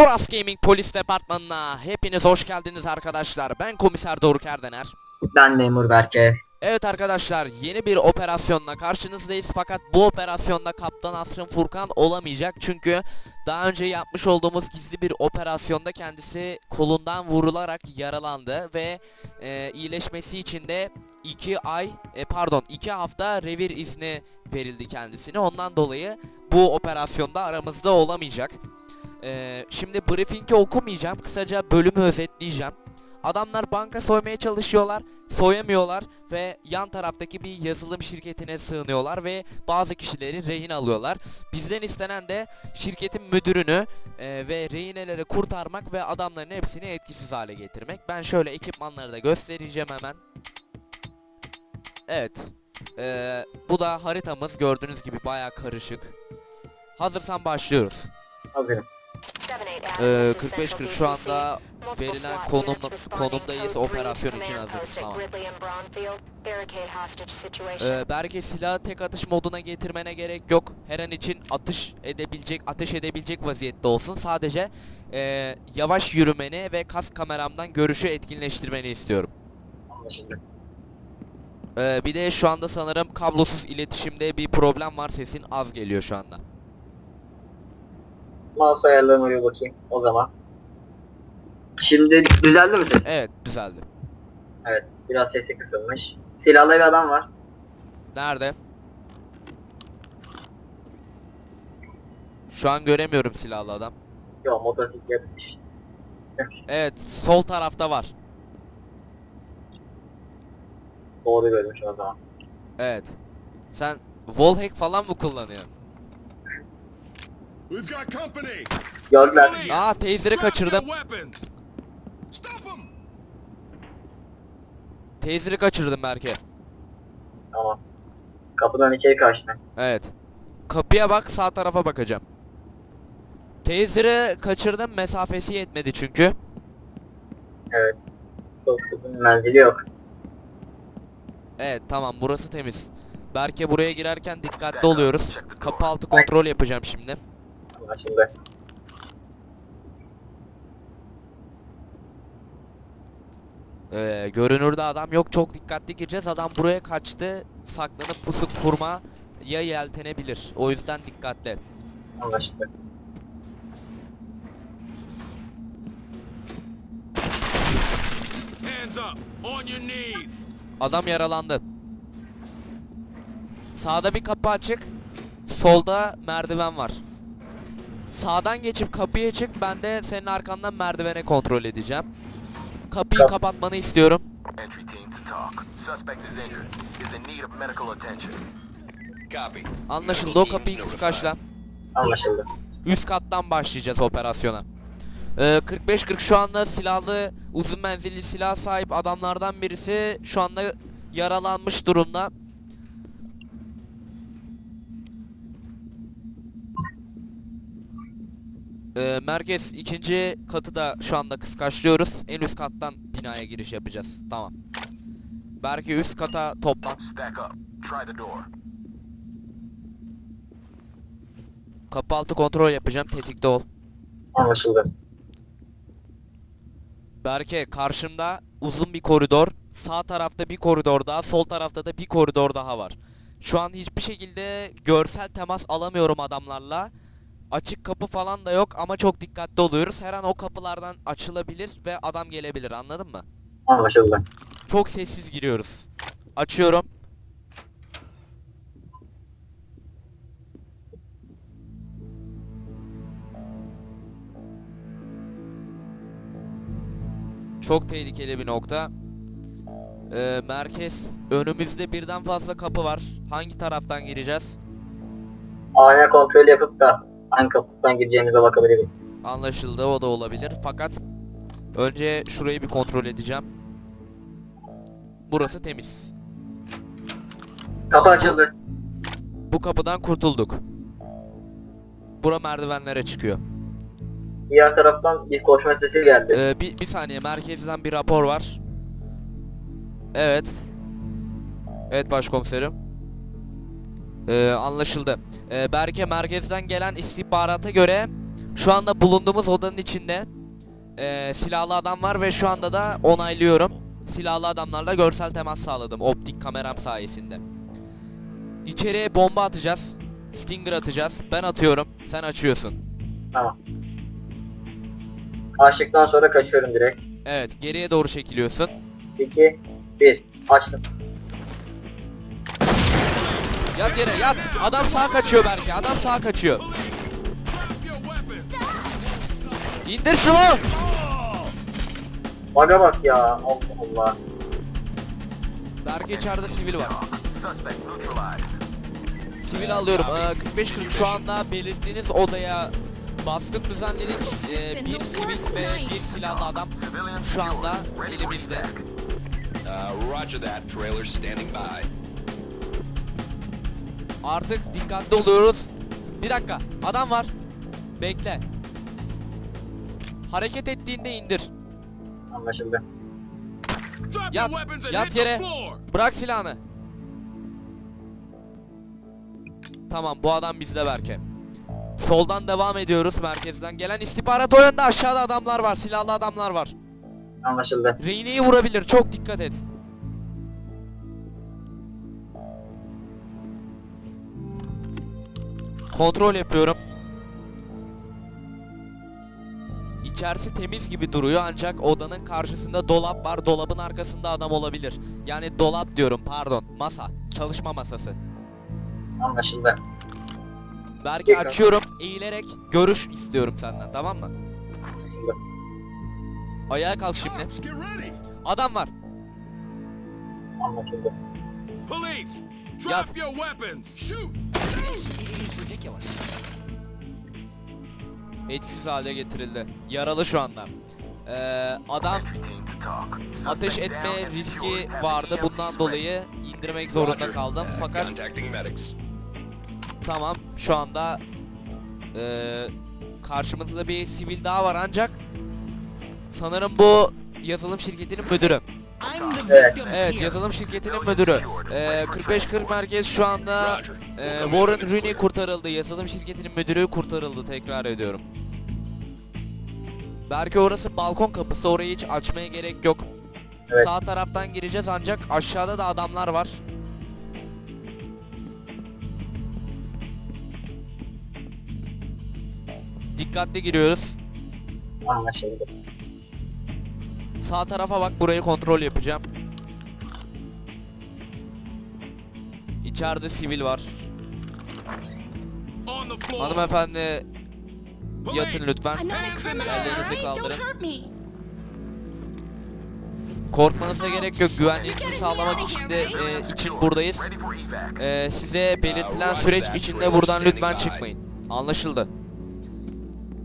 Loras Gaming Polis Departmanı'na hepiniz hoş geldiniz arkadaşlar. Ben Komiser Doruk Erdener. Ben Memur Berke. Evet arkadaşlar yeni bir operasyonla karşınızdayız fakat bu operasyonda Kaptan Asrın Furkan olamayacak çünkü daha önce yapmış olduğumuz gizli bir operasyonda kendisi kolundan vurularak yaralandı ve e, iyileşmesi için de 2 ay e, pardon 2 hafta revir izni verildi kendisine ondan dolayı bu operasyonda aramızda olamayacak. E, şimdi briefing'i okumayacağım kısaca bölümü özetleyeceğim. Adamlar banka soymaya çalışıyorlar, soyamıyorlar ve yan taraftaki bir yazılım şirketine sığınıyorlar ve bazı kişileri rehin alıyorlar. Bizden istenen de şirketin müdürünü e, ve rehineleri kurtarmak ve adamların hepsini etkisiz hale getirmek. Ben şöyle ekipmanları da göstereceğim hemen. Evet. E, bu da haritamız gördüğünüz gibi baya karışık. Hazırsan başlıyoruz. Hazırım. Ee, 45-40 şu anda verilen konum konumdayız operasyon için hazırız tamam. Ee, belki silahı tek atış moduna getirmene gerek yok. Her an için atış edebilecek, ateş edebilecek vaziyette olsun. Sadece ee, yavaş yürümeni ve kas kameramdan görüşü etkinleştirmeni istiyorum. Ee, bir de şu anda sanırım kablosuz iletişimde bir problem var. Sesin az geliyor şu anda. Mouse ayarlarına bir bakayım o zaman. Şimdi düzeldi mi ses? Evet, düzeldi. Evet. Biraz sesi kısılmış. Silahlı bir adam var. Nerede? Şu an göremiyorum silahlı adam. Yok motosiklet. Evet, sol tarafta var. Doğru görmüş o zaman. Evet. Sen wallhack falan mı kullanıyorsun? We've got company. Gördüler. Aa, taser'ı drop kaçırdım. Taser'ı kaçırdım Berke. Tamam. Kapıdan içeri kaçtı. Evet. Kapıya bak, sağ tarafa bakacağım. Taser'ı kaçırdım, mesafesi yetmedi çünkü. Evet. Çok uzun menzili yok. Evet, tamam, burası temiz. Berke buraya girerken dikkatli oluyoruz. Kapı altı kontrol yapacağım şimdi. Anlaşıldı. Ee, görünürde adam yok çok dikkatli gireceğiz. Adam buraya kaçtı. Saklanıp pusu kurma ya yeltenebilir. O yüzden dikkatli. Knees. Adam yaralandı. Sağda bir kapı açık. Solda merdiven var. Sağdan geçip kapıya çık. Ben de senin arkandan merdivene kontrol edeceğim. Kapıyı Kap- kapatmanı istiyorum. Entry team to talk. Suspect is injured. Is in need of medical attention. Copy. Anlaşıldı o kapıyı kıskaçla. Anlaşıldı. Üst kattan başlayacağız operasyona. Ee, 45-40 şu anda silahlı uzun menzilli silah sahip adamlardan birisi şu anda yaralanmış durumda. Ee, merkez ikinci katı da şu anda kıskaçlıyoruz. En üst kattan binaya giriş yapacağız. Tamam. Belki üst kata toplan. Kapı altı kontrol yapacağım. Tetikte ol. Anlaşıldı. Berke karşımda uzun bir koridor. Sağ tarafta bir koridor daha, sol tarafta da bir koridor daha var. Şu an hiçbir şekilde görsel temas alamıyorum adamlarla. Açık kapı falan da yok ama çok dikkatli oluyoruz. Her an o kapılardan açılabilir ve adam gelebilir anladın mı? Anlaşıldı. Çok sessiz giriyoruz. Açıyorum. Çok tehlikeli bir nokta. Ee, merkez önümüzde birden fazla kapı var. Hangi taraftan gireceğiz? Ayna kontrol yapıp da hangi kapıdan gireceğimize bakabiliriz. Anlaşıldı o da olabilir. Fakat önce şurayı bir kontrol edeceğim. Burası temiz. Kapı açıldı. Bu kapıdan kurtulduk. Bura merdivenlere çıkıyor. Diğer taraftan bir koşma sesi geldi. Ee, bir, bir saniye merkezden bir rapor var. Evet. Evet başkomiserim. Ee, anlaşıldı. Ee, Berke merkezden gelen istihbarata göre Şu anda bulunduğumuz odanın içinde eee, silahlı adam var ve şu anda da onaylıyorum. Silahlı adamlarla görsel temas sağladım optik kameram sayesinde. İçeriye bomba atacağız. Stinger atacağız. Ben atıyorum. Sen açıyorsun. Tamam. Açtıktan sonra kaçıyorum direkt. Evet geriye doğru çekiliyorsun. 2, 1. Açtım. Yat yere yat. Adam sağa kaçıyor belki. Adam sağa kaçıyor. İndir şunu. Baga bak ya. Allah Allah. Berke içeride sivil var. Sivil alıyorum. Ee, 45-40 şu anda belirttiğiniz odaya baskın düzenledik. Ee, bir sivil ve bir silahlı adam şu anda elimizde. Uh, roger that. Trailer standing by. Artık dikkatli oluyoruz. Bir dakika. Adam var. Bekle. Hareket ettiğinde indir. Anlaşıldı. Yat, yat yere. Bırak silahını. Tamam bu adam bizde Berke. Soldan devam ediyoruz merkezden. Gelen istihbarat o yönde aşağıda adamlar var. Silahlı adamlar var. Anlaşıldı. Reyne'yi vurabilir. Çok dikkat et. Kontrol yapıyorum. İçerisi temiz gibi duruyor ancak odanın karşısında dolap var. Dolabın arkasında adam olabilir. Yani dolap diyorum pardon. Masa. Çalışma masası. Anlaşıldı. Belki Tekrar. açıyorum. Eğilerek görüş istiyorum senden tamam mı? Anlaşıldı. Ayağa kalk şimdi. Adam var. Anlaşıldı. Police, drop Yat. your weapons. Shoot. Etkisiz hale getirildi. Yaralı şu anda. Ee, adam ateş etme riski vardı. Bundan dolayı indirmek zorunda kaldım. Fakat tamam şu anda ee, karşımızda bir sivil daha var ancak sanırım bu yazılım şirketinin müdürü. Evet. Evet yazılım şirketinin müdürü. Ee, 45-40 merkez şu anda in Warren Rooney kurtarıldı. Yazılım şirketinin müdürü kurtarıldı. Tekrar ediyorum. Belki orası balkon kapısı. Orayı hiç açmaya gerek yok. Evet. Sağ taraftan gireceğiz ancak aşağıda da adamlar var. Dikkatli giriyoruz. Anlaşıldı. Sağ tarafa bak burayı kontrol yapacağım. İçeride sivil var. Hanımefendi yatın lütfen. Ellerinizi kaldırın. Korkmanıza gerek yok. Güvenliğinizi sağlamak için de e, için buradayız. E, size belirtilen süreç içinde buradan lütfen çıkmayın. Anlaşıldı.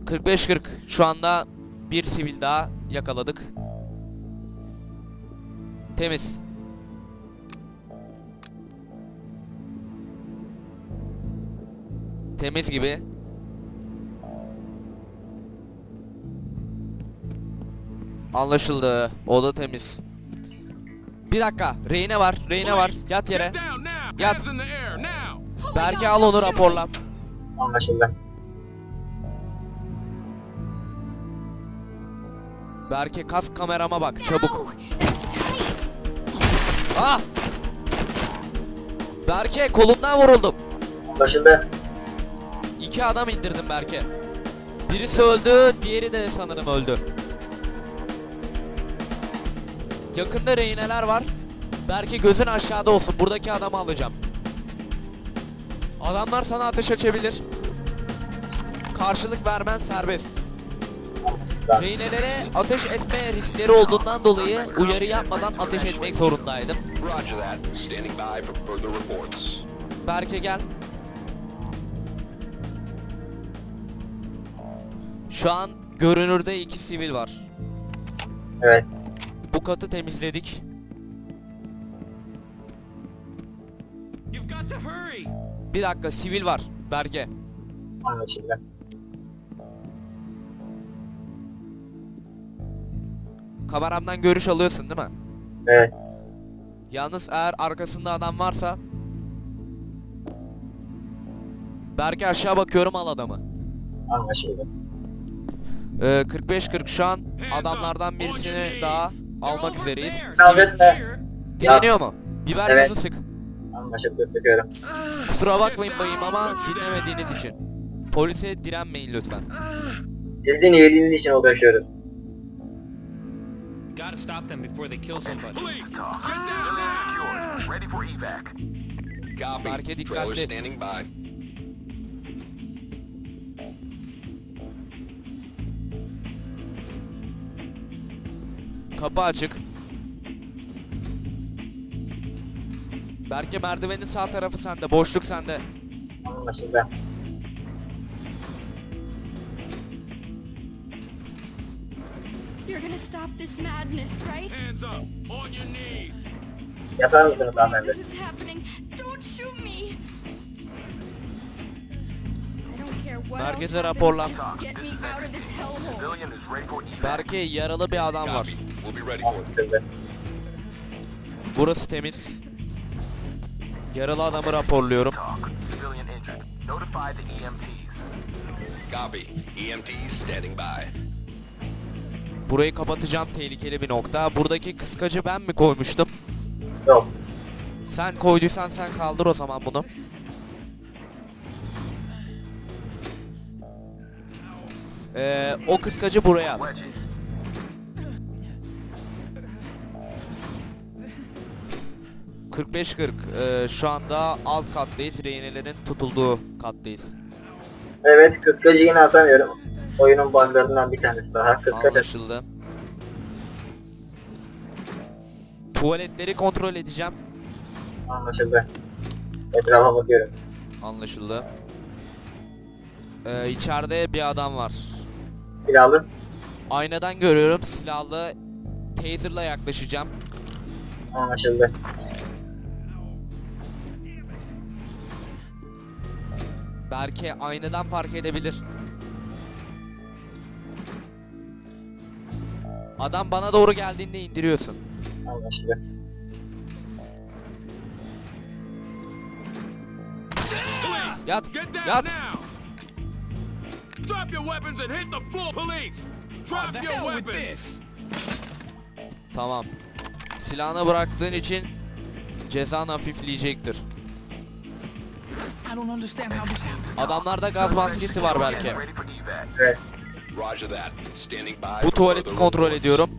45-40 şu anda bir sivil daha yakaladık. Temiz. Temiz gibi. Anlaşıldı. O da temiz. Bir dakika. Reyne var. Reyne var. Yat yere. Yat. Oh Berke al onu raporla. Anlaşıldı. Berke kask kamerama bak çabuk. Ah! Berke kolumdan vuruldum. Anlaşıldı. İki adam indirdim Berke. Birisi öldü, diğeri de sanırım öldü. Yakında rehineler var. Berke gözün aşağıda olsun. Buradaki adamı alacağım. Adamlar sana ateş açabilir. Karşılık vermen serbest. Rehinelere ateş etme riskleri olduğundan dolayı uyarı yapmadan ateş etmek zorundaydım. Berke gel. Şu an görünürde iki sivil var. Evet. Bu katı temizledik. Bir dakika sivil var. Berke. Anlaşıldı. Kameramdan görüş alıyorsun değil mi? Evet. Yalnız eğer arkasında adam varsa Berke aşağı bakıyorum al adamı. Anlaşıldı. Ee, 45-40 şu an adamlardan birisini daha almak üzereyiz. there, Kavga see etme. here. Direniyor mu? Biber Evet. sık. Anlaşıldı sıkıyorum. Kusura bakmayın bayım ama dinlemediğiniz için. Polise direnmeyin lütfen. Sizin iyiliğiniz için uğraşıyoruz. Gotta stop them before they kill somebody. Police, get down now. secure. Ready for evac. Copy. Trailer dikkatli. standing by. Kapı açık. Berke merdivenin sağ tarafı sende. Boşluk sende. Anlaşıldı. Stop this madness, right? Hands up, on your knees. Yapar mısınız hanımefendi? This is happening. Don't shoot me. I don't care what Merkeze raporlan. Berke yaralı bir adam var. Burası temiz. Yaralı adamı raporluyorum. E EMTs. Copy. EMT standing by. Burayı kapatacağım tehlikeli bir nokta. Buradaki kıskacı ben mi koymuştum? Yok. Sen koyduysan sen kaldır o zaman bunu. Ee, o kıskacı buraya at. Wedgie. ...45-40 ee, şu anda alt kattayız. Rehinelerin tutulduğu kattayız. Evet kırkacı yine atamıyorum. Oyunun buglarından bir tanesi daha. Anlaşıldı. Tuvaletleri kontrol edeceğim. Anlaşıldı. Etrafa bakıyorum. Anlaşıldı. Ee, içeride bir adam var. Silahlı. Aynadan görüyorum silahlı taser'la yaklaşacağım. Anlaşıldı. Berke aynadan fark edebilir. Adam bana doğru geldiğinde indiriyorsun. Anlaşıldı. Yat, yat. Drop your weapons and hit the floor. Police, drop your weapons. Tamam. Silahını bıraktığın için cezan hafifleyecektir. Adamlarda gaz maskesi var belki. Evet. Bu tuvaleti kontrol ediyorum.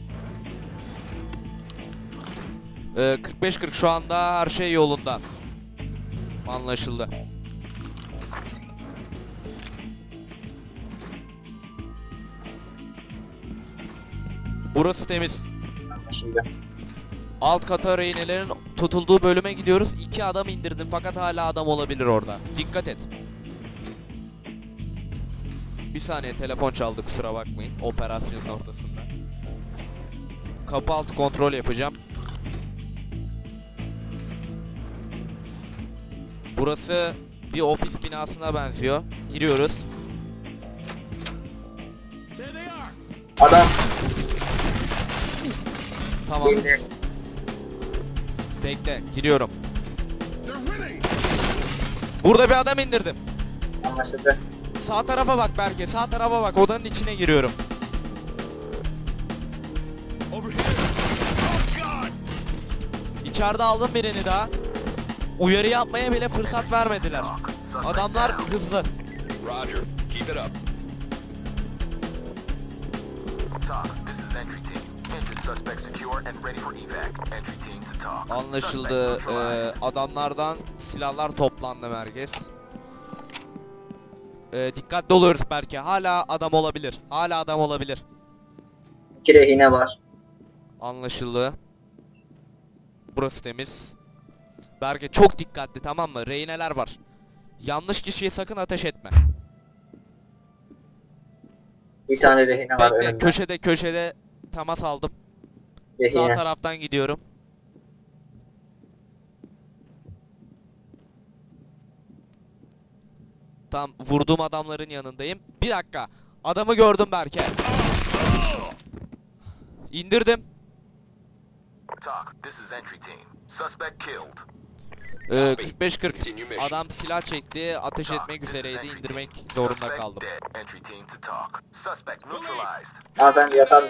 Ee, 45-40 şu anda her şey yolunda. Anlaşıldı. Burası temiz. Alt kata rehinelerin tutulduğu bölüme gidiyoruz. İki adam indirdim fakat hala adam olabilir orada. Dikkat et. Saniye telefon çaldı kusura bakmayın. Operasyonun ortasında. Kapı altı kontrol yapacağım. Burası bir ofis binasına benziyor. Giriyoruz. Adam Tamam. Bekle. Giriyorum. Burada bir adam indirdim. Anlaşıldı. Sağ tarafa bak Berke. Sağ tarafa bak. Odanın içine giriyorum. İçeride aldım birini daha. Uyarı yapmaya bile fırsat vermediler. Adamlar hızlı. Roger. Keep it up. Anlaşıldı. Ee, adamlardan silahlar toplandı merkez. Ee, dikkatli oluyoruz belki. Hala adam olabilir. Hala adam olabilir. İki rehine var. Anlaşıldı. Burası temiz. Berke çok dikkatli tamam mı? Reyneler var. Yanlış kişiye sakın ateş etme. Bir tane rehine var Bekle önümde. köşede köşede temas aldım. Sağ Rehine. taraftan gidiyorum. Tam vurduğum adamların yanındayım. Bir dakika. Adamı gördüm Berke. İndirdim. Ee, Copy. 45-40 Continue mission. adam silah çekti ateş etmek üzereydi indirmek zorunda kaldım. neutralized. Hanımefendi yatar?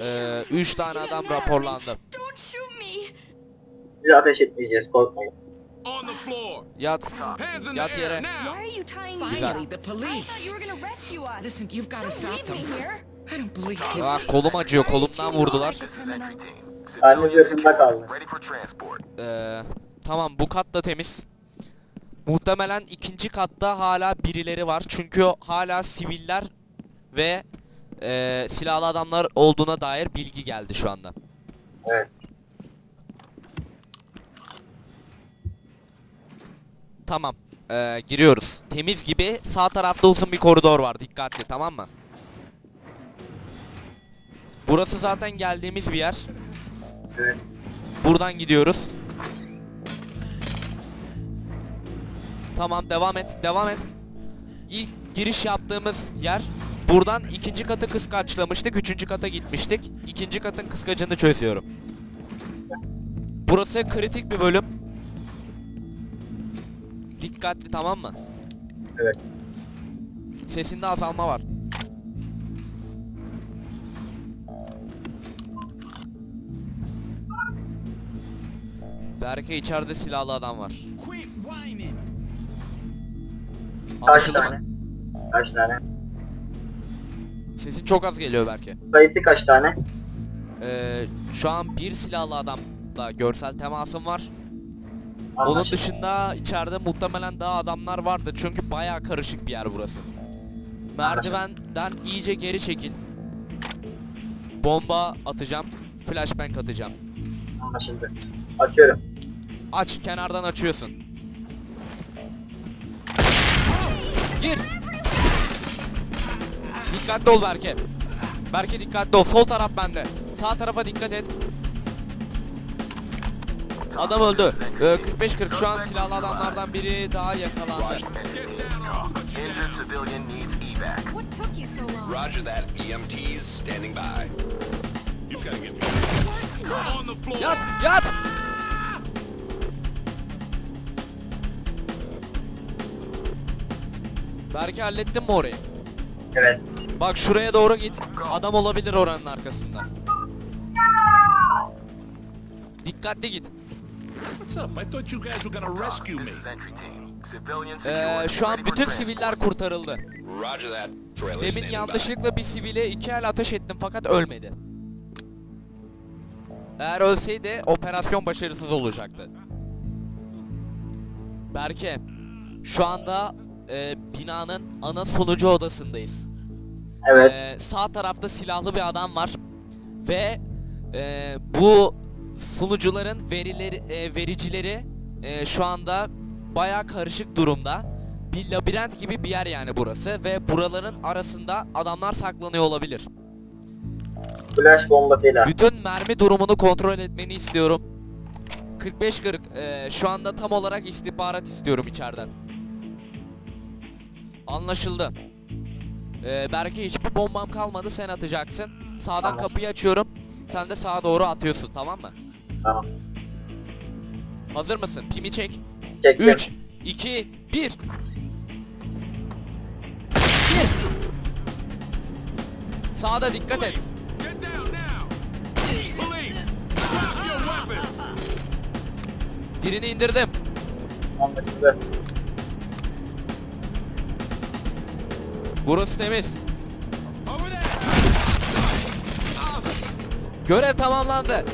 Ee, 3 tane adam raporlandı. Size ateş etmeyeceğiz korkmayın. On the floor. Yat. Hands in Yat the yere. air Why now. are you tying me Güzel. up? Finally, the I thought police. you were gonna rescue us. Listen, you've got to Don't stop leave them. me here. I don't believe Aa, this. kolum acıyor kolumdan vurdular. Anne Civilian gözümde kaldı. secure. Ready for transport. Ee, tamam bu kat da temiz. Muhtemelen ikinci katta hala birileri var. Çünkü hala siviller ve e, silahlı adamlar olduğuna dair bilgi geldi şu anda. Evet. Tamam. Ee, giriyoruz. Temiz gibi sağ tarafta uzun bir koridor var. Dikkatli tamam mı? Burası zaten geldiğimiz bir yer. Buradan gidiyoruz. Tamam devam et. Devam et. İlk giriş yaptığımız yer. Buradan ikinci katı kıskaçlamıştık. Üçüncü kata gitmiştik. İkinci katın kıskacını çözüyorum. Burası kritik bir bölüm. Dikkatli tamam mı? Evet. Sesinde azalma var. Berke içeride silahlı adam var. Kaç Anlaşıldı tane? mı? Kaç tane? Sesin çok az geliyor Berke. Sayısı kaç tane? Ee, şu an bir silahlı adamla görsel temasım var. Onun dışında içeride muhtemelen daha adamlar vardır çünkü bayağı karışık bir yer burası. Merdivenden iyice geri çekil. Bomba atacağım. Flashbang atacağım. Anlaşıldı. Açıyorum. Aç, kenardan açıyorsun. Gir. Dikkatli ol Berke. Berke dikkatli ol. Sol taraf bende. Sağ tarafa dikkat et. Adam öldü. Ee, 45-40 şu an silahlı adamlardan biri daha yakalandı. Entry team to talk. Injured civilian needs evac. What took you so long? Roger that. EMTs standing by. You gotta get me. Of course not. On the floor. Yat, yat. Berke hallettin mi orayı? Evet. Bak şuraya doğru git. Adam olabilir oranın arkasında. Dikkatli git. What's up? I thought you guys were gonna rescue me. This is entry team. Civilian Ee, şu an bütün siviller kurtarıldı. Roger that. Trailer Demin yanlışlıkla bir sivile iki el ateş ettim fakat ölmedi. Eğer ölseydi operasyon başarısız olacaktı. Berke, şu anda e, binanın ana sonucu odasındayız. Evet. Ee, sağ tarafta silahlı bir adam var ve e, bu sunucuların verileri e, vericileri e, şu anda baya karışık durumda. Bir labirent gibi bir yer yani burası ve buraların arasında adamlar saklanıyor olabilir. Flash bombasıyla. Bütün mermi durumunu kontrol etmeni istiyorum. 45-40 e, şu anda tam olarak istihbarat istiyorum içeriden. Anlaşıldı. E, belki hiçbir bombam kalmadı sen atacaksın. Sağdan Tamam. kapıyı açıyorum. Sen de sağa doğru atıyorsun tamam mı? Tamam. Hazır mısın? Pimi çek. Çektim. 3, 2, 1. 1. Sağda dikkat et. Birini indirdim. Anlaşıldı. Burası temiz. Görev tamamlandı.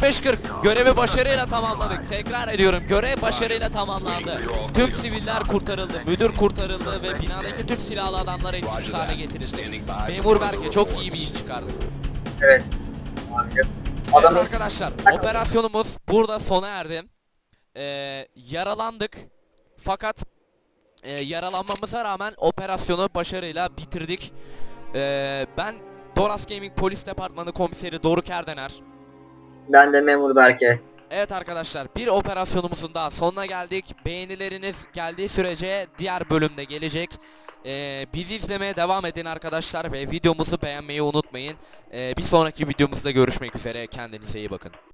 45-40. Görevi başarıyla tamamladık. Tekrar ediyorum. Görev başarıyla tamamlandı. Tüm siviller kurtarıldı. Müdür kurtarıldı ve binadaki tüm silahlı adamlar etkisiz hale getirildi. Memur Berke çok iyi bir iş çıkardı. Evet. Harika. Evet arkadaşlar operasyonumuz burada sona erdi. Ee, yaralandık. Fakat e, yaralanmamıza rağmen operasyonu başarıyla bitirdik. Ee, ben Doras Gaming Polis Departmanı Komiseri Doruk Erdener. ben de memur Berke. Evet arkadaşlar bir operasyonumuzun daha sonuna geldik. Beğenileriniz geldiği sürece diğer bölümde gelecek. Ee, bizi izlemeye devam edin arkadaşlar ve videomuzu beğenmeyi unutmayın. Ee, bir sonraki videomuzda görüşmek üzere. Kendinize iyi bakın.